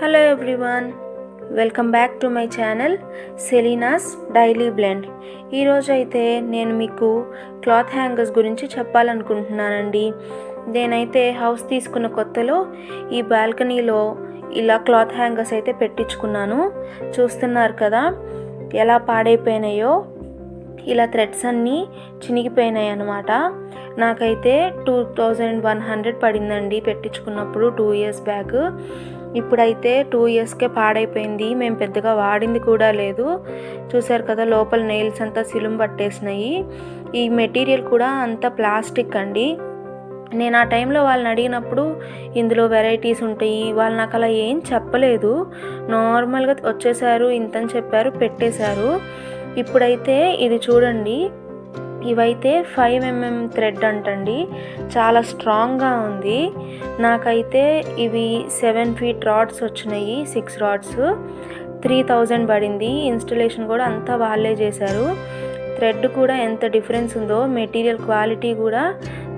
Hello everyone welcome back to my channel Selena's daily blend ఈరోజు అయితే నేను మీకు క్లాత్ హ్యాంగర్స్ గురించి చెప్పాలనుకుంటున్నానండి. నేనైతే హౌస్ తీసుకున్న కొత్తలో ఈ బాల్కనీలో ఇలా క్లాత్ హ్యాంగర్స్ అయితే పెట్టించుకున్నాను. చూస్తున్నారు కదా ఎలా పాడైపోయినాయో ఇలా థ్రెడ్స్ అన్నీ చినిగిపోయినాయి అనమాట నాకైతే టూ థౌజండ్ వన్ హండ్రెడ్ పడిందండి పెట్టించుకున్నప్పుడు టూ ఇయర్స్ బ్యాక్ ఇప్పుడైతే టూ ఇయర్స్కే పాడైపోయింది. మేము పెద్దగా వాడింది కూడా లేదు. చూసారు కదా లోపల నెయిల్స్ అంతా సిలుం పట్టేసినాయి. ఈ మెటీరియల్ కూడా అంతా ప్లాస్టిక్ అండి. నేను ఆ టైంలో వాళ్ళని అడిగినప్పుడు ఇందులో వెరైటీస్ ఉంటాయి. వాళ్ళు నాకు అలా ఏం చెప్పలేదు. నార్మల్గా వచ్చేసారు ఇంతని చెప్పారు పెట్టేశారు. ఇప్పుడైతే ఇది చూడండి. ఇవైతే ఫైవ్ ఎంఎం థ్రెడ్ అంటండి. చాలా స్ట్రాంగ్గా ఉంది. నాకైతే ఇవి సెవెన్ ఫీట్ రాడ్స్ వచ్చినాయి సిక్స్ రాడ్స్. త్రీ థౌజండ్ పడింది. ఇన్స్టలేషన్ కూడా అంతా వాళ్ళే చేశారు. థ్రెడ్ కూడా ఎంత డిఫరెన్స్ ఉందో మెటీరియల్ క్వాలిటీ కూడా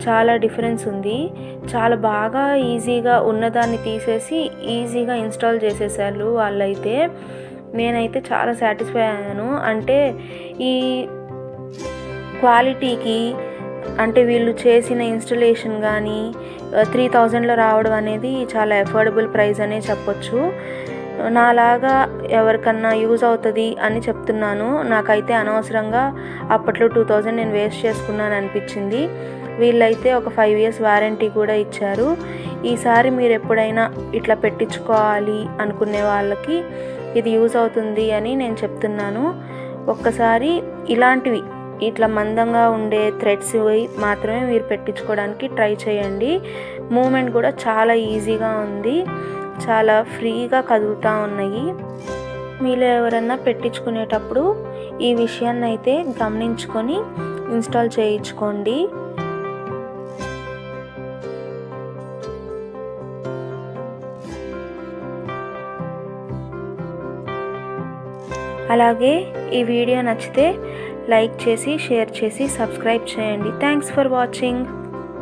చాలా డిఫరెన్స్ ఉంది. చాలా బాగా ఈజీగా ఉన్నదాన్ని తీసేసి ఈజీగా ఇన్స్టాల్ చేసేసారు వాళ్ళైతే. నేనైతే చాలా సాటిస్ఫై అయ్యాను. అంటే ఈ క్వాలిటీకి అంటే వీళ్ళు చేసిన ఇన్స్టలేషన్ కానీ త్రీ థౌజండ్లో రావడం అనేది చాలా అఫోర్డబుల్ ప్రైస్ అనే చెప్పొచ్చు. నాలాగా ఎవరికన్నా యూజ్ అవుతుంది అని చెప్తున్నాను. నాకైతే అనవసరంగా అప్పట్లో టూ థౌజండ్ నేను వేస్ట్ చేసుకున్నాను అనిపించింది. వీళ్ళైతే ఒక ఫైవ్ ఇయర్స్ వారంటీ కూడా ఇచ్చారు. ఈసారి మీరు ఎప్పుడైనా ఇట్లా పెట్టించుకోవాలి అనుకునే వాళ్ళకి ఇది యూజ్ అవుతుంది అని నేను చెప్తున్నాను. ఒక్కసారి ఇలాంటివి ఇట్లా మందంగా ఉండే థ్రెడ్స్ మాత్రమే మీరు పెట్టించుకోవడానికి ట్రై చేయండి. మూమెంట్ కూడా చాలా ఈజీగా ఉంది. చాలా ఫ్రీగా కదులుతూ ఉన్నాయి. మీలో ఎవరన్నా పెట్టించుకునేటప్పుడు ఈ విషయాన్ని అయితే గమనించుకొని ఇన్స్టాల్ చేయించుకోండి. అలాగే ఈ వీడియో నచ్చితే లైక్ చేసి షేర్ చేసి సబ్స్క్రైబ్ చేయండి. Thanks for watching